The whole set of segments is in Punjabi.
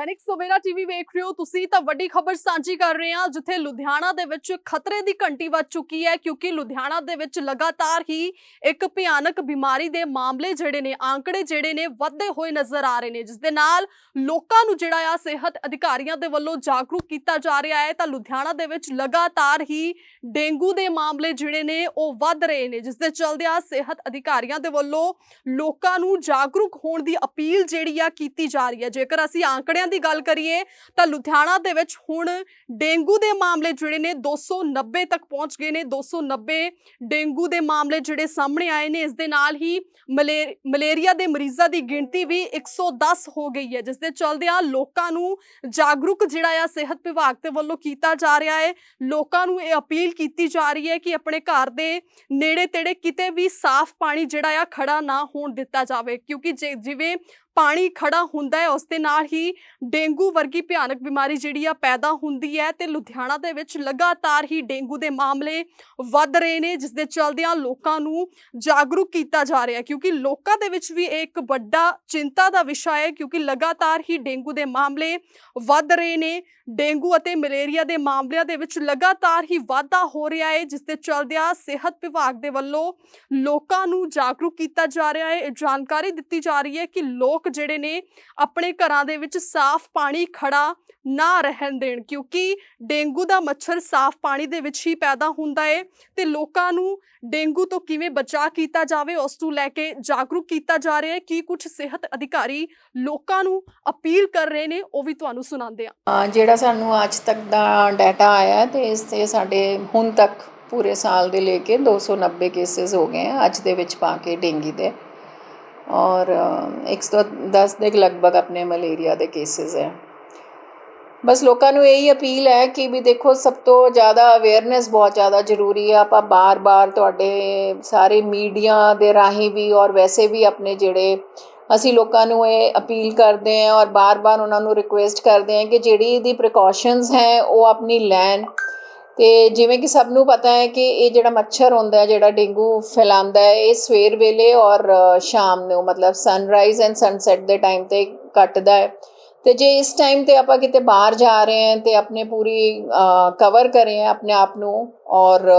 ਦੈਨਿਕ ਸਵੇਰਾ ਟੀਵੀ ਵੇਖ ਰਹੇ ਹੋ ਤੁਸੀਂ, ਤਾਂ ਵੱਡੀ ਖਬਰ ਸਾਂਝੀ ਕਰ ਰਹੇ ਹਾਂ, ਜਿੱਥੇ ਲੁਧਿਆਣਾ ਦੇ ਵਿੱਚ ਖਤਰੇ ਦੀ ਘੰਟੀ ਵੱਜ ਚੁੱਕੀ ਹੈ, ਕਿਉਂਕਿ ਲੁਧਿਆਣਾ ਦੇ ਵਿੱਚ ਲਗਾਤਾਰ ਹੀ ਇੱਕ ਭਿਆਨਕ ਬਿਮਾਰੀ ਦੇ ਮਾਮਲੇ ਜਿਹੜੇ ਨੇ ਆંકੜੇ ਜਿਹੜੇ ਨੇ, ਵੱਧਦੇ ਹੋਏ ਨਜ਼ਰ ਆ ਰਹੇ ਨੇ, ਜਿਸ ਦੇ ਨਾਲ ਲੋਕਾਂ ਨੂੰ ਜਿਹੜਾ ਆ ਸਿਹਤ ਅਧਿਕਾਰੀਆਂ ਦੇ ਵੱਲੋਂ ਜਾਗਰੂਕ ਕੀਤਾ ਜਾ ਰਿਹਾ ਹੈ, ਤਾਂ ਲੁਧਿਆਣਾ ਦੇ ਵਿੱਚ ਲਗਾਤਾਰ ਹੀ ਡੇਂਗੂ ਦੇ ਮਾਮਲੇ ਜਿਹੜੇ ਨੇ, ਉਹ ਵੱਧ ਰਹੇ ਨੇ, ਜਿਸ ਦੇ ਚਲਦਿਆਂ ਸਿਹਤ ਅਧਿਕਾਰੀਆਂ ਦੇ ਵੱਲੋਂ ਲੋਕਾਂ ਨੂੰ ਜਾਗਰੂਕ ਹੋਣ ਦੀ ਅਪੀਲ ਜਿਹੜੀ ਆ ਕੀਤੀ ਜਾ ਰਹੀ ਹੈ, ਜੇਕਰ ਅਸੀਂ ਆંકੜਿਆਂ ਦੀ ਗੱਲ ਕਰੀਏ ਤਾਂ ਲੁਧਿਆਣਾ ਦੇ ਵਿੱਚ ਹੁਣ ਡੇਂਗੂ ਦੇ ਮਾਮਲੇ ਜਿਹੜੇ ਨੇ 290 ਤੱਕ ਪਹੁੰਚ ਗਏ ਨੇ 290 ਡੇਂਗੂ ਦੇ ਮਾਮਲੇ ਜਿਹੜੇ ਸਾਹਮਣੇ ਆਏ ਨੇ, ਇਸ ਦੇ ਨਾਲ ਹੀ ਮਲੇਰੀਆ ਦੇ ਮਰੀਜ਼ਾਂ ਦੀ ਗਿਣਤੀ ਵੀ 110 ਹੋ ਗਈ ਹੈ, ਜਿਸ ਦੇ ਚਲਦਿਆਂ ਲੋਕਾਂ ਨੂੰ ਜਾਗਰੂਕ ਜਿਹੜਾ ਆ ਸਿਹਤ ਵਿਭਾਗ ਦੇ ਵੱਲੋਂ ਕੀਤਾ ਜਾ ਰਿਹਾ ਹੈ। ਲੋਕਾਂ ਨੂੰ ਇਹ ਅਪੀਲ ਕੀਤੀ ਜਾ ਰਹੀ ਹੈ ਕਿ ਆਪਣੇ ਘਰ ਦੇ ਨੇੜੇ ਤੇੜੇ ਕਿਤੇ ਵੀ ਸਾਫ਼ ਪਾਣੀ ਜਿਹੜਾ ਆ ਖੜਾ ਨਾ ਹੋਣ ਦਿੱਤਾ ਜਾਵੇ, ਕਿਉਂਕਿ ਜੇ- ਜਿਵੇਂ ਪਾਣੀ ਖੜਾ ਹੁੰਦਾ ਹੈ, ਉਸ ਦੇ ਨਾਲ ਹੀ ਡੇਂਗੂ ਵਰਗੀ ਭਿਆਨਕ ਬਿਮਾਰੀ ਜਿਹੜੀ ਆ ਪੈਦਾ ਹੁੰਦੀ ਹੈ ਤੇ ਲੁਧਿਆਣਾ ਦੇ ਵਿੱਚ ਲਗਾਤਾਰ ਹੀ ਡੇਂਗੂ ਦੇ ਮਾਮਲੇ ਵੱਧ ਰਹੇ ਨੇ, ਜਿਸ ਦੇ ਚਲਦਿਆਂ ਲੋਕਾਂ ਨੂੰ ਜਾਗਰੂਕ ਕੀਤਾ ਜਾ ਰਿਹਾ ਕਿਉਂਕਿ ਲੋਕਾਂ ਦੇ ਵਿੱਚ ਵੀ ਇਹ ਇੱਕ ਵੱਡਾ ਚਿੰਤਾ ਦਾ ਵਿਸ਼ਾ ਹੈ, ਕਿਉਂਕਿ ਲਗਾਤਾਰ ਹੀ ਡੇਂਗੂ ਦੇ ਮਾਮਲੇ ਵੱਧ ਰਹੇ ਨੇ। ਡੇਂਗੂ ਅਤੇ ਮਲੇਰੀਆ ਦੇ ਮਾਮਲਿਆਂ ਦੇ ਵਿੱਚ ਲਗਾਤਾਰ ਹੀ ਵਾਧਾ ਹੋ ਰਿਹਾ ਹੈ, ਜਿਸ ਦੇ ਚਲਦਿਆਂ ਸਿਹਤ ਵਿਭਾਗ ਦੇ ਵੱਲੋਂ ਲੋਕਾਂ ਨੂੰ ਜਾਗਰੂਕ ਕੀਤਾ ਜਾ ਰਿਹਾ ਹੈ। ਇਹ ਜਾਣਕਾਰੀ ਦਿੱਤੀ ਜਾ ਰਹੀ ਹੈ ਕਿ ਲੋਕ ਜਿਹੜੇ ਨੇ ਆਪਣੇ ਘਰਾਂ ਦੇ ਵਿੱਚ ਸਾਫ਼ ਪਾਣੀ ਖੜਾ ਨਾ ਰਹਿਣ ਦੇਣ, ਕਿਉਂਕਿ ਡੇਂਗੂ ਦਾ ਮੱਛਰ ਸਾਫ਼ ਪਾਣੀ ਦੇ ਵਿੱਚ ਹੀ ਪੈਦਾ ਹੁੰਦਾ ਹੈ ਤੇ ਲੋਕਾਂ ਨੂੰ ਡੇਂਗੂ ਤੋਂ ਕਿਵੇਂ ਬਚਾਅ ਕੀਤਾ ਜਾਵੇ, ਉਸ ਨੂੰ ਲੈ ਕੇ ਜਾਗਰੂਕ ਕੀਤਾ ਜਾ ਰਿਹਾ ਹੈ। ਕੀ ਕੁਝ ਸਿਹਤ ਅਧਿਕਾਰੀ ਲੋਕਾਂ ਨੂੰ ਅਪੀਲ ਕਰ ਰਹੇ ਨੇ, ਉਹ ਵੀ ਤੁਹਾਨੂੰ ਸੁਣਾਉਂਦੇ ਆ ਜਿਹੜਾ ਸਾਨੂੰ ਅੱਜ ਤੱਕ ਦਾ ਡਾਟਾ ਆਇਆ ਤੇ ਇਸ ਤੇ ਸਾਡੇ ਹੁਣ ਤੱਕ ਪੂਰੇ ਸਾਲ ਦੇ ਲੈ ਕੇ 290 ਕੇਸਸ ਹੋ ਗਏ ਆ, ਅੱਜ ਦੇ ਵਿੱਚ ਪਾ ਕੇ ਡੇਂਗੀ ਦੇ। ਔਰ 110 ਦੇ ਲਗਭਗ ਆਪਣੇ ਮਲੇਰੀਆ ਦੇ ਕੇਸਸ ਹੈ। ਬਸ ਲੋਕਾਂ ਨੂੰ ਇਹੀ ਅਪੀਲ ਹੈ ਕਿ ਵੀ ਦੇਖੋ, ਸਭ ਤੋਂ ਜ਼ਿਆਦਾ ਅਵੇਅਰਨੈਸ ਬਹੁਤ ਜ਼ਿਆਦਾ ਜ਼ਰੂਰੀ ਹੈ ਆਪਾਂ ਬਾਰ-ਬਾਰ ਤੁਹਾਡੇ ਸਾਰੇ ਮੀਡੀਆ ਦੇ ਰਾਹੀਂ ਵੀ ਔਰ ਵੈਸੇ ਵੀ ਆਪਣੇ ਜਿਹੜੇ ਅਸੀਂ ਲੋਕਾਂ ਨੂੰ ਇਹ ਅਪੀਲ ਕਰਦੇ ਹਾਂ ਔਰ ਬਾਰ-ਬਾਰ ਉਹਨਾਂ ਨੂੰ ਰਿਕੁਐਸਟ ਕਰਦੇ ਹਾਂ ਕਿ ਜਿਹੜੀ ਇਹਦੀ ਪ੍ਰੀਕਾਸ਼ਨਸ ਹੈ ਉਹ ਆਪਣੀ ਲੈਣ। ਤੇ ਜਿਵੇਂ ਕਿ ਸਭ ਨੂੰ ਪਤਾ ਹੈ ਕਿ ਇਹ ਜਿਹੜਾ ਮੱਛਰ ਹੁੰਦਾ ਹੈ, ਜਿਹੜਾ ਡੇਂਗੂ ਫੈਲਾਉਂਦਾ ਹੈ, ਇਹ ਸਵੇਰ ਵੇਲੇ ਔਰ ਸ਼ਾਮ ਨੂੰ ਮਤਲਬ ਸਨਰਾਈਜ਼ ਐਂਡ ਸਨਸੈਟ ਦੇ ਟਾਈਮ ਤੇ ਕੱਟਦਾ ਹੈ। ਤੇ ਜੇ ਇਸ ਟਾਈਮ ਤੇ ਆਪਾਂ ਕਿਤੇ ਬਾਹਰ ਜਾ ਰਹੇ ਹਾਂ ਤੇ ਆਪਣੇ ਪੂਰੀ ਕਵਰ ਕਰੇ ਆਪਣੇ ਆਪ ਨੂੰ ਔਰ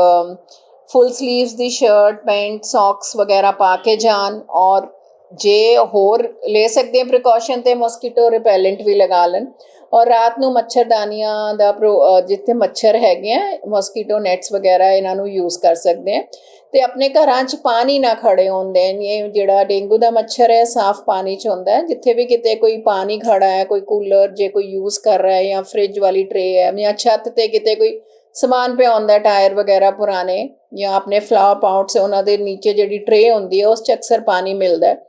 ਫੁੱਲ ਸਲੀਵਸ ਦੀ ਸ਼ਰਟ ਪੈਂਟ ਸੌਕਸ ਵਗੈਰਾ ਪਾ ਕੇ ਜਾਣ ਔਰ ਜੇ ਹੋਰ ਲੈ ਸਕਦੇ ਹਾਂ ਪ੍ਰੀਕਾਸ਼ਨ ਤੇ ਮੋਸਕੀਟੋ ਰਿਪੈਲੈਂਟ ਵੀ ਲਗਾ ਲੈਣ। ਔਰ ਰਾਤ ਨੂੰ ਮੱਛਰਦਾਨੀਆਂ ਦਾ ਪ੍ਰੋ- ਜਿੱਥੇ ਮੱਛਰ ਹੈਗੇ ਆ ਮੋਸਕੀਟੋ ਨੈਟਸ ਵਗੈਰਾ ਇਹਨਾਂ ਨੂੰ ਯੂਜ਼ ਕਰ ਸਕਦੇ ਆ ਤੇ ਆਪਣੇ ਘਰਾਂ 'ਚ ਪਾਣੀ ਨਾ ਖੜੇ ਹੁੰਦੇ ਨੇ ਇਹ ਜਿਹੜਾ ਡੇਂਗੂ ਦਾ ਮੱਛਰ ਹੈ, ਸਾਫ਼ ਪਾਣੀ 'ਚ ਹੁੰਦਾ ਹੈ। ਜਿੱਥੇ ਵੀ ਕਿਤੇ ਕੋਈ ਪਾਣੀ ਖੜਾ ਹੈ, ਕੋਈ ਕੂਲਰ ਜੇ ਕੋਈ ਯੂਜ਼ ਕਰ ਰਿਹਾ ਹੈ ਜਾਂ ਫ੍ਰਿਜ ਵਾਲੀ ਟਰੇ ਹੈ ਜਾਂ ਛੱਤ ਤੇ ਕਿਤੇ ਕੋਈ ਸਮਾਨ ਪਿਆ ਹੁੰਦਾ ਟਾਇਰ ਵਗੈਰਾ ਪੁਰਾਣੇ ਜਾਂ ਆਪਣੇ ਫਲਾਵਰ ਪਾਊਟਸ ਉਹਨਾਂ ਦੇ ਨੀਚੇ ਜਿਹੜੀ ਟਰੇ ਹੁੰਦੀ ਹੈ, ਉਸ 'ਚ ਅਕਸਰ ਪਾਣੀ ਮਿਲਦਾ ਹੈ।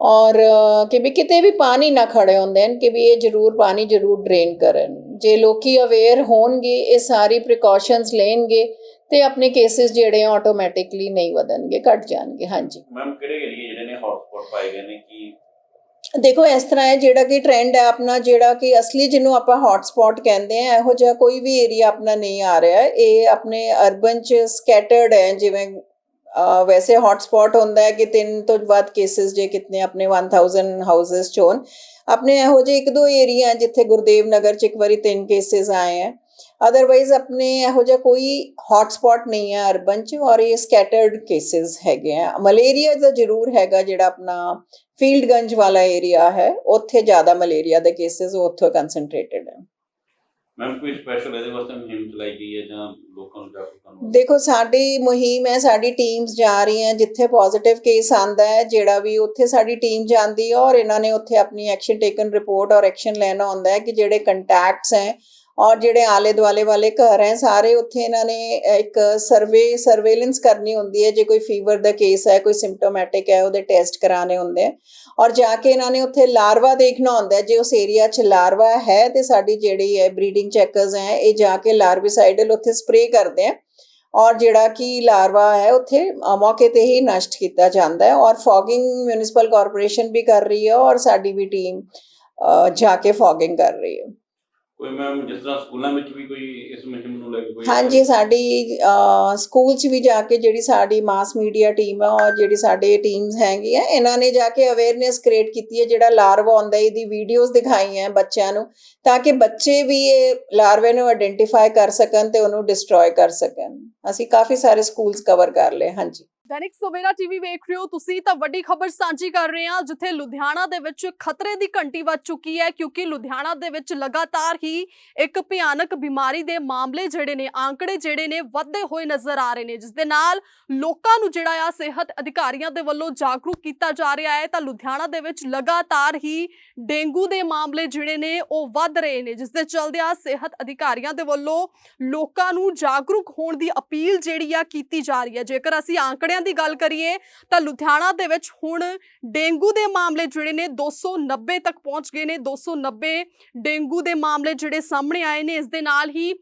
ਔਰ ਕਿ ਵੀ ਕਿਤੇ ਵੀ ਪਾਣੀ ਨਾ ਖੜੇ ਹੁੰਦੇ ਹਨ, ਕਿ ਵੀ ਇਹ ਜ਼ਰੂਰ ਪਾਣੀ ਜ਼ਰੂਰ ਡਰੇਨ ਕਰਨ। ਜੇ ਲੋਕੀ ਅਵੇਅਰ ਹੋਣਗੇ, ਇਹ ਸਾਰੀ ਪ੍ਰੀਕਾਸ਼ਨਸ ਲੈਣਗੇ, ਤੇ ਆਪਣੇ ਕੇਸਿਸ ਜਿਹੜੇ ਆ ਆਟੋਮੈਟਿਕਲੀ ਨਹੀਂ ਵਧਣਗੇ, ਘਟ ਜਾਣਗੇ। ਹਾਂਜੀ। ਮੈਮ ਕਿਹੜੇ ਏਰੀਏ ਜਿਹੜੇ ਨੇ ਹੌਟਸਪੌਟ ਪਾਏ ਗਏ ਨੇ, ਕਿ ਦੇਖੋ, ਇਸ ਤਰ੍ਹਾਂ ਹੈ, ਜਿਹੜਾ ਕਿ ਟ੍ਰੈਂਡ ਹੈ ਆਪਣਾ, ਜਿਹੜਾ ਕਿ ਅਸਲੀ ਜਿਹਨੂੰ ਆਪਾਂ ਹੌਟਸਪੌਟ ਕਹਿੰਦੇ ਆ ਇਹੋ ਜਿਹਾ ਕੋਈ ਵੀ ਏਰੀਆ ਆਪਣਾ ਨਹੀਂ ਆ ਰਿਹਾ। ਇਹ ਆਪਣੇ ਅਰਬਨ ਚ ਸਕੈਟਰਡ ਹੈ, ਜਿਵੇਂ ਵੈਸੇ ਹੌਟਸਪੌਟ ਹੁੰਦਾ ਹੈ ਕਿ ਤਿੰਨ ਤੋਂ ਵੱਧ ਕੇਸਿਸ ਜੇ ਕਿਤਨੇ ਆਪਣੇ 1000 ਹਾਊਸਸ ਚੋਂ ਆਪਣੇ ਇਹੋ ਜਿਹੇ ਇੱਕ ਦੋ ਏਰੀਆ ਜਿੱਥੇ ਗੁਰਦੇਵ ਨਗਰ ਚ ਇੱਕ ਵਾਰੀ ਤਿੰਨ ਕੇਸਿਸ ਆਏ ਆ ਅਦਰਵਾਈਜ਼ ਆਪਣੇ ਇਹੋ ਜਿਹਾ ਕੋਈ ਹੌਟਸਪੌਟ ਨਹੀਂ ਹੈ ਅਰਬਨ ਚ ਔਰ ਇਹ ਸਕੈਟਰਡ ਕੇसेस ਹੈਗੇ ਆ ਮਲੇਰੀਆ ਦਾ ਜ਼ਰੂਰ ਹੈਗਾ ਜਿਹੜਾ ਆਪਣਾ ਫੀਲਡਗੰਜ ਵਾਲਾ ਏਰੀਆ ਹੈ ਉੱਥੇ ਜ਼ਿਆਦਾ ਮਲੇਰੀਆ ਦੇ ਕੇसेस ਉੱਥੇ ਕਨਸੈਂਟ੍ਰੇਟਡ ਹੈ ਮੈਮ ਕੋਈ ਸਪੈਸ਼ਲ ਇਹਦੇ ਵਾਸਤੇ ਮੁਹਿੰਮ ਚਲਾਈ ਗਈ ਹੈ ਜਾਂ ਲੋਕਾਂ ਨੂੰ ਜਾਗਰੂਕ ਕਰਨ ਦੇਖੋ ਸਾਡੀ ਮੁਹਿੰਮ ਹੈ ਸਾਡੀ ਟੀਮਸ ਜਾ ਰਹੀਆਂ ਜਿੱਥੇ ਪੋਜ਼ਿਟਿਵ ਕੇਸ ਆਂਦਾ ਹੈ ਜਿਹੜਾ ਵੀ ਉੱਥੇ ਸਾਡੀ ਟੀਮ ਜਾਂਦੀ ਹੈ ਔਰ ਇਹਨਾਂ ਨੇ ਉੱਥੇ ਆਪਣੀ ਐਕਸ਼ਨ ਟੇਕਨ ਰਿਪੋਰਟ ਔਰ ਐਕਸ਼ਨ ਲੈਣਾ ਹੁੰਦਾ ਹੈ ਕਿ ਜਿਹੜੇ ਕੰਟੈਕਟਸ ਹੈ ਔਰ ਜਿਹੜੇ ਆਲੇ ਦੁਆਲੇ ਵਾਲੇ ਘਰ ਹੈ, ਸਾਰੇ ਉੱਥੇ ਇਹਨਾਂ ਨੇ ਇੱਕ ਸਰਵੇ ਸਰਵੇਲੈਂਸ ਕਰਨੀ ਹੁੰਦੀ ਹੈ, ਜੇ ਕੋਈ ਫੀਵਰ ਦਾ ਕੇਸ ਹੈ, ਕੋਈ ਸਿੰਪਟੋਮੈਟਿਕ ਹੈ, ਉਹਦੇ ਟੈਸਟ ਕਰਾਣੇ ਹੁੰਦੇ ਆ ਔਰ ਜਾ ਕੇ ਇਹਨਾਂ ਨੇ ਉੱਥੇ ਲਾਰਵਾ ਦੇਖਣਾ ਹੁੰਦਾ ਜੇ ਉਸ ਏਰੀਆ 'ਚ ਲਾਰਵਾ ਹੈ ਤੇ ਸਾਡੀ ਜਿਹੜੀ ਹੈ ਬਰੀਡਿੰਗ ਚੈਕਰਸ ਹੈ, ਇਹ ਜਾ ਕੇ ਲਾਰਵਿਸਾਈਡਲ ਉੱਥੇ ਸਪਰੇਅ ਕਰਦੇ ਆ ਔਰ ਜਿਹੜਾ ਕਿ ਲਾਰਵਾ ਹੈ, ਉੱਥੇ ਮੌਕੇ ਤੇ ਹੀ ਨਸ਼ਟ ਕੀਤਾ ਜਾਂਦਾ ਹੈ। ਔਰ ਫੌਗਿੰਗ ਮਿਊਨਿਸਪਲ ਕਾਰਪੋਰੇਸ਼ਨ ਵੀ ਕਰ ਰਹੀ ਹੈ, ਔਰ ਸਾਡੀ ਵੀ ਟੀਮ ਜਾ ਕੇ ਫੌਗਿੰਗ ਕਰ ਰਹੀ ਹੈ। ਕੋਈ ਮੈਮ ਜਿਸ ਤਰ੍ਹਾਂ ਸਕੂਲਾਂ ਵਿੱਚ ਵੀ ਕੋਈ ਇਸ ਮੁਹਿੰਮ ਨੂੰ ਲੈ ਕੇ ਕੋਈ ਹਾਂਜੀ ਸਾਡੀ ਅ, ਸਕੂਲ 'ਚ ਵੀ ਜਾ ਕੇ ਜਿਹੜੀ ਸਾਡੀ ਮਾਸ ਮੀਡੀਆ ਟੀਮ ਹੈ ਔਰ ਜਿਹੜੀ ਸਾਡੇ ਟੀਮਸ ਹੈਗੀਆਂ ਇਹਨਾਂ ਨੇ ਜਾ ਕੇ ਅਵੇਅਰਨੈਸ ਕ੍ਰੀਏਟ ਕੀਤੀ ਹੈ ਜਿਹੜਾ ਲਾਰਵਾ ਆਉਂਦਾ ਇਹਦੀ ਵੀਡੀਓਜ਼ ਦਿਖਾਈਆਂ ਹੈ ਬੱਚਿਆਂ ਨੂੰ ਤਾਂ ਕਿ ਬੱਚੇ ਵੀ ਇਹ ਲਾਰਵੇ ਨੂੰ ਆਇਡੈਂਟੀਫਾਈ ਕਰ ਸਕਣ ਤੇ ਉਹਨੂੰ ਡਿਸਟਰੋਏ ਕਰ ਸਕਣ। ਅਸੀਂ ਕਾਫੀ ਸਾਰੇ ਸਕੂਲਸ ਕਵਰ ਕਰ ਲਏ ਹਾਂਜੀ। ਦੈਨਿਕ ਸਵੇਰਾ ਟੀਵੀ ਵੇਖ ਰਹੇ ਹੋ, ਤੁਸੀਂ ਤਾਂ ਵੱਡੀ ਖਬਰ ਸਾਂਝੀ ਕਰ ਰਹੇ ਹਾਂ, ਜਿੱਥੇ ਲੁਧਿਆਣਾ ਦੇ ਵਿੱਚ ਖਤਰੇ ਦੀ ਘੰਟੀ ਵੱਜ ਚੁੱਕੀ ਹੈ, ਕਿਉਂਕਿ ਲੁਧਿਆਣਾ ਦੇ ਵਿੱਚ ਲਗਾਤਾਰ ਹੀ ਇੱਕ ਭਿਆਨਕ ਬਿਮਾਰੀ ਦੇ ਮਾਮਲੇ ਜਿਹੜੇ ਨੇ ਆંકੜੇ ਜਿਹੜੇ ਨੇ, ਵੱਧਦੇ ਹੋਏ ਨਜ਼ਰ ਆ ਰਹੇ ਨੇ, ਜਿਸ ਦੇ ਨਾਲ ਲੋਕਾਂ ਨੂੰ ਜਿਹੜਾ ਆ ਸਿਹਤ ਅਧਿਕਾਰੀਆਂ ਦੇ ਵੱਲੋਂ ਜਾਗਰੂਕ ਕੀਤਾ ਜਾ ਰਿਹਾ ਹੈ, ਤਾਂ ਲੁਧਿਆਣਾ ਦੇ ਵਿੱਚ ਲਗਾਤਾਰ ਹੀ ਡੇਂਗੂ ਦੇ ਮਾਮਲੇ ਜਿਹੜੇ ਨੇ, ਉਹ ਵੱਧ ਰਹੇ ਨੇ, ਜਿਸ ਦੇ ਚਲਦਿਆਂ ਸਿਹਤ ਅਧਿਕਾਰੀਆਂ ਦੇ ਵੱਲੋਂ ਲੋਕਾਂ ਨੂੰ ਜਾਗਰੂਕ ਹੋਣ ਦੀ ਅਪੀਲ ਜਿਹੜੀ ਆ ਕੀਤੀ ਜਾ ਰਹੀ ਹੈ, ਜੇਕਰ ਅਸੀਂ ਆંકੜਿਆਂ ਦੀ ਗੱਲ ਕਰੀਏ ਤਾਂ ਲੁਧਿਆਣਾ ਦੇ ਵਿੱਚ ਹੁਣ ਡੇਂਗੂ ਦੇ ਮਾਮਲੇ ਜਿਹੜੇ ਨੇ 290 ਤੱਕ ਪਹੁੰਚ ਗਏ ਨੇ 290 ਡੇਂਗੂ ਦੇ ਮਾਮਲੇ ਜਿਹੜੇ ਸਾਹਮਣੇ ਆਏ ਨੇ, ਇਸ ਦੇ ਨਾਲ ਹੀ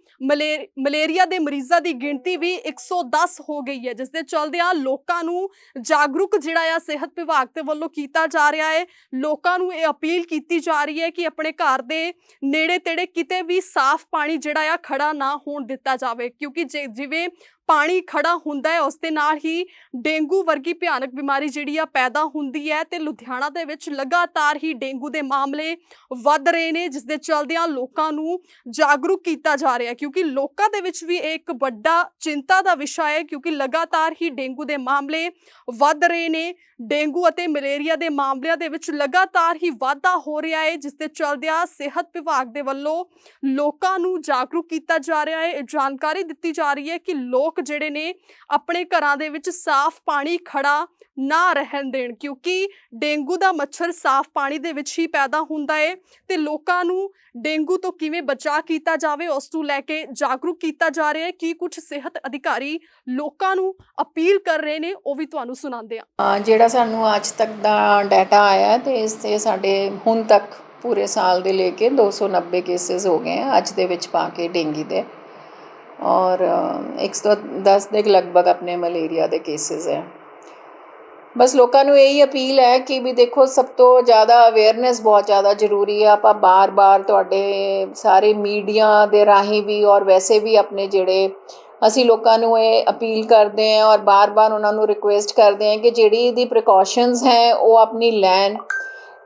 ਮਲੇਰੀਆ ਦੇ ਮਰੀਜ਼ਾਂ ਦੀ ਗਿਣਤੀ ਵੀ 110 ਹੋ ਗਈ ਹੈ, ਜਿਸ ਦੇ ਚਲਦਿਆਂ ਲੋਕਾਂ ਨੂੰ ਜਾਗਰੂਕ ਜਿਹੜਾ ਆ ਸਿਹਤ ਵਿਭਾਗ ਦੇ ਵੱਲੋਂ ਕੀਤਾ ਜਾ ਰਿਹਾ ਹੈ। ਲੋਕਾਂ ਨੂੰ ਇਹ ਅਪੀਲ ਕੀਤੀ ਜਾ ਰਹੀ ਹੈ ਕਿ ਆਪਣੇ ਘਰ ਦੇ ਨੇੜੇ ਤੇੜੇ ਕਿਤੇ ਵੀ ਸਾਫ਼ ਪਾਣੀ ਜਿਹੜਾ ਆ ਖੜਾ ਨਾ ਹੋਣ ਦਿੱਤਾ ਜਾਵੇ, ਕਿਉਂਕਿ ਜੇ- ਜਿਵੇਂ ਪਾਣੀ ਖੜਾ ਹੁੰਦਾ ਹੈ, ਉਸ ਦੇ ਨਾਲ ਹੀ ਡੇਂਗੂ ਵਰਗੀ ਭਿਆਨਕ ਬਿਮਾਰੀ ਜਿਹੜੀ ਆ ਪੈਦਾ ਹੁੰਦੀ ਹੈ ਤੇ ਲੁਧਿਆਣਾ ਦੇ ਵਿੱਚ ਲਗਾਤਾਰ ਹੀ ਡੇਂਗੂ ਦੇ ਮਾਮਲੇ ਵੱਧ ਰਹੇ ਨੇ, ਜਿਸ ਦੇ ਚਲਦਿਆਂ ਲੋਕਾਂ ਨੂੰ ਜਾਗਰੂਕ ਕੀਤਾ ਜਾ ਰਿਹਾ ਕਿਉਂਕਿ ਲੋਕਾਂ ਦੇ ਵਿੱਚ ਵੀ ਇਹ ਇੱਕ ਵੱਡਾ ਚਿੰਤਾ ਦਾ ਵਿਸ਼ਾ ਹੈ, ਕਿਉਂਕਿ ਲਗਾਤਾਰ ਹੀ ਡੇਂਗੂ ਦੇ ਮਾਮਲੇ ਵੱਧ ਰਹੇ ਨੇ, ਡੇਂਗੂ ਅਤੇ ਮਲੇਰੀਆ ਦੇ ਮਾਮਲਿਆਂ ਦੇ ਵਿੱਚ ਲਗਾਤਾਰ ਹੀ ਵਾਧਾ ਹੋ ਰਿਹਾ ਹੈ, ਜਿਸ ਦੇ ਚਲਦਿਆਂ ਸਿਹਤ ਵਿਭਾਗ ਦੇ ਵੱਲੋਂ ਲੋਕਾਂ ਨੂੰ ਜਾਗਰੂਕ ਕੀਤਾ ਜਾ ਰਿਹਾ ਹੈ, ਇਹ ਜਾਣਕਾਰੀ ਦਿੱਤੀ ਜਾ ਰਹੀ ਹੈ ਕਿ ਲੋਕ ਲੋਕ ਜਿਹੜੇ ਨੇ ਆਪਣੇ ਘਰਾਂ ਦੇ ਵਿੱਚ ਸਾਫ਼ ਪਾਣੀ ਖੜਾ ਨਾ ਰਹਿਣ ਦੇਣ, ਕਿਉਂਕਿ ਡੇਂਗੂ ਦਾ ਮੱਛਰ ਸਾਫ਼ ਪਾਣੀ ਦੇ ਵਿੱਚ ਹੀ ਪੈਦਾ ਹੁੰਦਾ ਏ ਤੇ ਲੋਕਾਂ ਨੂੰ ਡੇਂਗੂ ਤੋਂ ਕਿਵੇਂ ਬਚਾਅ ਕੀਤਾ ਜਾਵੇ, ਉਸ ਨੂੰ ਲੈ ਕੇ ਜਾਗਰੂਕ ਕੀਤਾ ਜਾ ਰਿਹਾ ਹੈ ਕਿ ਕੁਝ ਸਿਹਤ ਅਧਿਕਾਰੀ ਲੋਕਾਂ ਨੂੰ ਅਪੀਲ ਕਰ ਰਹੇ ਨੇ, ਉਹ ਵੀ ਤੁਹਾਨੂੰ ਸੁਣਾਉਂਦੇ ਆ ਜਿਹੜਾ ਸਾਨੂੰ ਅੱਜ ਤੱਕ ਦਾ ਡਾਟਾ ਆਇਆ ਤੇ ਇਸ ਤੇ ਸਾਡੇ ਹੁਣ ਤੱਕ ਪੂਰੇ ਸਾਲ ਦੇ ਲੈ ਕੇ 290 ਕੇਸਸ ਹੋ ਗਏ ਆ, ਅੱਜ ਦੇ ਵਿੱਚ ਪਾ ਕੇ ਡੇਂਗੂ ਦੇ। ਔਰ ਅ, 110 ਦੇ ਲਗਭਗ ਆਪਣੇ ਮਲੇਰੀਆ ਦੇ ਕੇसेस ਹੈ। ਬਸ ਲੋਕਾਂ ਨੂੰ ਇਹੀ ਅਪੀਲ ਹੈ ਕਿ ਵੀ ਦੇਖੋ ਸਭ ਤੋਂ ਜ਼ਿਆਦਾ ਅਵੇਅਰਨੈਸ ਬਹੁਤ ਜ਼ਿਆਦਾ ਜ਼ਰੂਰੀ ਹੈ। ਆਪਾਂ ਬਾਰ-ਬਾਰ ਤੁਹਾਡੇ ਸਾਰੇ ਮੀਡੀਆ ਦੇ ਰਾਹੀਂ ਵੀ ਔਰ ਵੈਸੇ ਵੀ ਆਪਣੇ ਜਿਹੜੇ ਅਸੀਂ ਲੋਕਾਂ ਨੂੰ ਇਹ ਅਪੀਲ ਕਰਦੇ ਹਾਂ ਔਰ ਬਾਰ-ਬਾਰ ਉਹਨਾਂ ਨੂੰ ਰਿਕੁਐਸਟ ਕਰਦੇ ਹਾਂ ਕਿ ਜਿਹੜੀ ਇਹਦੀ ਪ੍ਰੀਕਾਸ਼ਨਸ ਹੈ ਉਹ ਆਪਣੀ ਲੈਣ।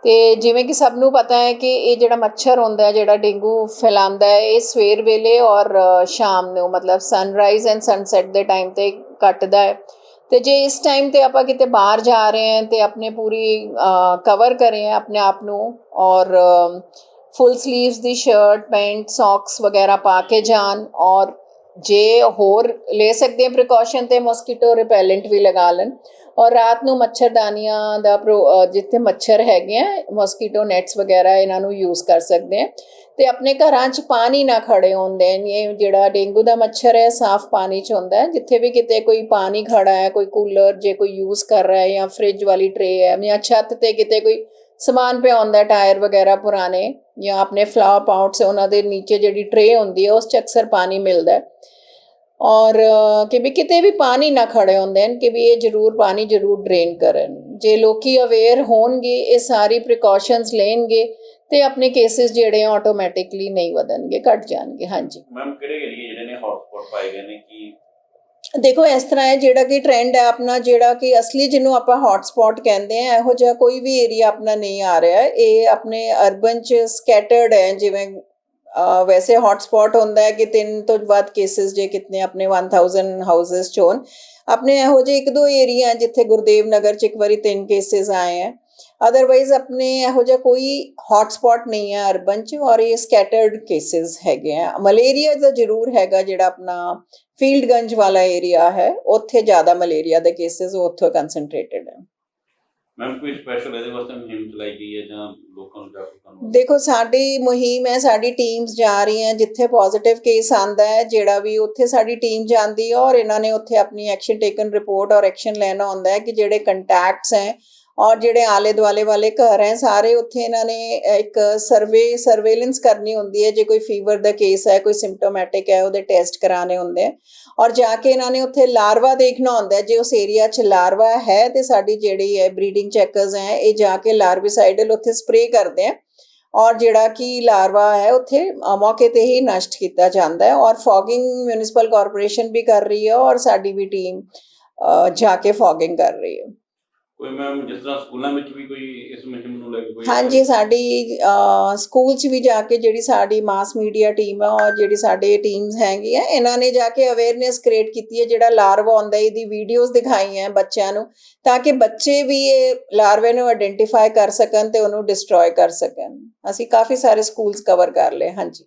ਤੇ ਜਿਵੇਂ ਕਿ ਸਭ ਨੂੰ ਪਤਾ ਹੈ ਕਿ ਇਹ ਜਿਹੜਾ ਮੱਛਰ ਹੁੰਦਾ ਹੈ, ਜਿਹੜਾ ਡੇਂਗੂ ਫੈਲਾਉਂਦਾ ਹੈ, ਇਹ ਸਵੇਰ ਵੇਲੇ ਔਰ ਸ਼ਾਮ ਨੂੰ ਮਤਲਬ ਸਨਰਾਈਜ਼ ਐਂਡ ਸਨਸੈਟ ਦੇ ਟਾਈਮ ਤੇ ਕੱਟਦਾ ਹੈ। ਤੇ ਜੇ ਇਸ ਟਾਈਮ ਤੇ ਆਪਾਂ ਕਿਤੇ ਬਾਹਰ ਜਾ ਰਹੇ ਹਾਂ ਤੇ ਆਪਣੇ ਪੂਰੀ ਕਵਰ ਕਰੇ ਹਾਂ ਆਪਣੇ ਆਪ ਨੂੰ ਔਰ ਫੁੱਲ ਸਲੀਵਸ ਦੀ ਸ਼ਰਟ ਪੈਂਟ ਸੌਕਸ ਵਗੈਰਾ ਪਾ ਕੇ ਜਾਣ ਔਰ ਜੇ ਹੋਰ ਲੈ ਸਕਦੇ ਹਾਂ ਪ੍ਰੀਕਾਸ਼ਨ ਤੇ ਮੋਸਕੀਟੋ ਰਿਪੈਲੈਂਟ ਵੀ ਲਗਾ ਲੈਣ। ਔਰ ਰਾਤ ਨੂੰ ਮੱਛਰਦਾਨੀਆਂ ਦਾ ਪ੍ਰੋ- ਜਿੱਥੇ ਮੱਛਰ ਹੈਗੇ ਆ ਮੋਸਕੀਟੋ ਨੈਟਸ ਵਗੈਰਾ ਇਹਨਾਂ ਨੂੰ ਯੂਜ਼ ਕਰ ਸਕਦੇ ਆ ਤੇ ਆਪਣੇ ਘਰਾਂ 'ਚ ਪਾਣੀ ਨਾ ਖੜੇ ਹੁੰਦੇ ਨੇ ਇਹ ਜਿਹੜਾ ਡੇਂਗੂ ਦਾ ਮੱਛਰ ਹੈ, ਸਾਫ਼ ਪਾਣੀ 'ਚ ਹੁੰਦਾ ਹੈ। ਜਿੱਥੇ ਵੀ ਕਿਤੇ ਕੋਈ ਪਾਣੀ ਖੜਾ ਹੈ, ਕੋਈ ਕੂਲਰ ਜੇ ਕੋਈ ਯੂਜ਼ ਕਰ ਰਿਹਾ ਹੈ ਜਾਂ ਫ੍ਰਿਜ ਵਾਲੀ ਟਰੇ ਹੈ ਜਾਂ ਛੱਤ ਤੇ ਕਿਤੇ ਕੋਈ ਸਮਾਨ ਪਿਆ ਹੁੰਦਾ ਟਾਇਰ ਵਗੈਰਾ ਪੁਰਾਣੇ ਜਾਂ ਆਪਣੇ ਫਲਾਵਰ ਪਾਊਟਸ ਉਹਨਾਂ ਦੇ ਨੀਚੇ ਜਿਹੜੀ ਟਰੇ ਹੁੰਦੀ ਹੈ, ਉਸ 'ਚ ਅਕਸਰ ਪਾਣੀ ਮਿਲਦਾ ਔਰ ਕਿ ਵੀ ਕਿਤੇ ਵੀ ਪਾਣੀ ਨਾ ਖੜੇ ਹੁੰਦੇ ਹਨ ਕਿ ਵੀ ਇਹ ਜ਼ਰੂਰ ਪਾਣੀ ਜ਼ਰੂਰ ਡਰੇਨ ਕਰਨ। ਜੇ ਲੋਕੀ ਅਵੇਅਰ ਹੋਣਗੇ, ਇਹ ਸਾਰੀ ਪ੍ਰੀਕਾਸ਼ਨਸ ਲੈਣਗੇ ਤੇ ਆਪਣੇ ਕੇਸਿਸ ਜਿਹੜੇ ਆ ਆਟੋਮੈਟਿਕਲੀ ਨਹੀਂ ਵਧਣਗੇ, ਘਟ ਜਾਣਗੇ। ਹਾਂਜੀ। ਮੈਮ ਕਿਹੜੇ ਏਰੀਆ ਜਿਹੜੇ ਨੇ ਹੌਟਸਪੌਟ ਪਾਏ ਗਏ ਨੇ ਕਿ ਦੇਖੋ, ਇਸ ਤਰ੍ਹਾਂ ਹੈ, ਜਿਹੜਾ ਕਿ ਟ੍ਰੈਂਡ ਹੈ ਆਪਣਾ, ਜਿਹੜਾ ਕਿ ਅਸਲੀ ਜਿਹਨੂੰ ਆਪਾਂ ਹੌਟ ਕਹਿੰਦੇ ਆ ਇਹੋ ਜਿਹਾ ਕੋਈ ਵੀ ਏਰੀਆ ਆਪਣਾ ਨਹੀਂ ਆ ਰਿਹਾ। ਇਹ ਆਪਣੇ ਅਰਬਨ ਚ ਸਕੈਟਰਡ ਹੈ, ਜਿਵੇਂ ਵੈਸੇ ਹੌਟ ਹੁੰਦਾ ਹੈ ਕਿ ਤਿੰਨ ਤੋਂ ਵੱਧ ਕੇਸਿਸ ਜੇ ਕਿਤਨੇ ਆਪਣੇ 1000 ਹਾਊਸਸ ਚ ਹੋਣ। ਆਪਣੇ ਇਹੋ ਜਿਹੇ ਇੱਕ ਦੋ ਏਰੀਆ ਜਿੱਥੇ ਗੁਰਦੇਵ ਨਗਰ ਚ ਇੱਕ ਵਾਰੀ ਤਿੰਨ ਕੇਸਿਸ ਆਏ ਹੈ। ਅਦਰਵਾਈਜ਼ ਆਪਣੇ ਇਹੋ ਜਿਹਾ ਕੋਈ ਹੌਟ ਸਪੌਟ ਨਹੀਂ ਹੈ ਅਰਬਨ ਚ ਔਰ ਇਹ ਸਕੈਟਰਡ ਕੇਸਿਸ ਹੈਗੇ ਆ ਮਲੇਰੀਆ ਦਾ ਜ਼ਰੂਰ ਹੈਗਾ ਜਿਹੜਾ ਆਪਣਾ ਫੀਲਡਗੰਜ ਵਾਲਾ ਏਰੀਆ ਹੈ ਉੱਥੇ ਜ਼ਿਆਦਾ ਮਲੇਰੀਆ ਦੇ ਕੇਸਿਸ ਉੱਥੋਂ ਕਨਸੈਂਟਰੇਟਡ ਹੈ ਮੈਮ ਕੋਈ ਸਪੈਸ਼ਲ ਇਹਦੇ ਵਾਸਤੇ ਮੁਹਿੰਮ ਚਲਾਈ ਗਈ ਹੈ ਜਾਂ ਲੋਕਾਂ ਨੂੰ ਜਾਗਰੂਕ ਕਰਨ ਦੇਖੋ ਸਾਡੀ ਮੁਹਿੰਮ ਹੈ ਸਾਡੀ ਟੀਮਸ ਜਾ ਰਹੀਆਂ ਜਿੱਥੇ ਪੋਜ਼ਿਟਿਵ ਕੇਸ ਆਂਦਾ ਹੈ ਜਿਹੜਾ ਵੀ ਉੱਥੇ ਸਾਡੀ ਟੀਮ ਜਾਂਦੀ ਹੈ ਔਰ ਇਹਨਾਂ ਨੇ ਉੱਥੇ ਆਪਣੀ ਐਕਸ਼ਨ ਟੇਕਨ ਰਿਪੋਰਟ ਔਰ ਐਕਸ਼ਨ ਲੈਣਾ ਹੁੰਦਾ ਹੈ ਕਿ ਜਿਹੜੇ ਕੰਟੈਕਟਸ ਹੈ ਔਰ ਜਿਹੜੇ ਆਲੇ ਦੁਆਲੇ ਵਾਲੇ ਘਰ ਹੈ ਸਾਰੇ ਉੱਥੇ ਇਹਨਾਂ ਨੇ ਇੱਕ ਸਰਵੇ ਸਰਵੇਲੈਂਸ ਕਰਨੀ ਹੁੰਦੀ ਹੈ ਜੇ ਕੋਈ ਫੀਵਰ ਦਾ ਕੇਸ ਹੈ ਕੋਈ ਸਿੰਪਟੋਮੈਟਿਕ ਹੈ ਉਹਦੇ ਟੈਸਟ ਕਰਾਣੇ ਹੁੰਦੇ ਆ ਔਰ ਜਾ ਕੇ ਇਹਨਾਂ ਨੇ ਉੱਥੇ ਲਾਰਵਾ ਦੇਖਣਾ ਹੁੰਦਾ ਹੈ ਜੇ ਉਸ ਏਰੀਆ 'ਚ ਲਾਰਵਾ ਹੈ ਤੇ ਸਾਡੀ ਜਿਹੜੀ ਹੈ ਬਰੀਡਿੰਗ ਚੈਕਰਸ ਹੈ ਇਹ ਜਾ ਕੇ ਲਾਰਵਿਸਾਈਡਲ ਉੱਥੇ ਸਪਰੇ ਕਰਦੇ ਆ ਔਰ ਜਿਹੜਾ ਕਿ ਲਾਰਵਾ ਹੈ ਉੱਥੇ ਅ, ਮੌਕੇ ਤੇ ਹੀ ਨਸ਼ਟ ਕੀਤਾ ਜਾਂਦਾ ਹੈ ਔਰ ਫੌਗਿੰਗ ਮਿਊਨਿਸਪਲ ਕਾਰਪੋਰੇਸ਼ਨ ਵੀ ਕਰ ਰਹੀ ਹੈ ਔਰ ਸਾਡੀ ਵੀ ਟੀਮ ਜਾ ਕੇ ਫੌਗਿੰਗ ਕਰ ਰਹੀ ਹੈ ਕੋਈ ਮੈਮ ਜਿਸ ਤਰ੍ਹਾਂ ਸਕੂਲਾਂ ਵਿੱਚ ਵੀ ਕੋਈ ਇਸ ਮੁਹਿੰਮ ਨੂੰ ਲੈ ਕੇ ਕੋਈ ਹਾਂਜੀ ਸਾਡੀ ਅ, ਸਕੂਲ 'ਚ ਵੀ ਜਾ ਕੇ ਜਿਹੜੀ ਸਾਡੀ ਮਾਸ ਮੀਡੀਆ ਟੀਮ ਹੈ ਔਰ ਜਿਹੜੀ ਸਾਡੇ ਟੀਮਸ ਹੈਗੀਆਂ ਇਹਨਾਂ ਨੇ ਜਾ ਕੇ ਅਵੇਅਰਨੈਸ ਕ੍ਰੀਏਟ ਕੀਤੀ ਹੈ ਜਿਹੜਾ ਲਾਰਵਾ ਆਉਂਦਾ ਇਹਦੀ ਵੀਡੀਓਜ਼ ਦਿਖਾਈਆਂ ਹੈ ਬੱਚਿਆਂ ਨੂੰ ਤਾਂ ਕਿ ਬੱਚੇ ਵੀ ਇਹ ਲਾਰਵੇ ਨੂੰ ਆਇਡੈਂਟੀਫਾਈ ਕਰ ਸਕਣ ਤੇ ਉਹਨੂੰ ਡਿਸਟਰੋਏ ਕਰ ਸਕਣ। ਅਸੀਂ ਕਾਫੀ ਸਾਰੇ ਸਕੂਲਸ ਕਵਰ ਕਰ ਲਏ ਹਾਂਜੀ।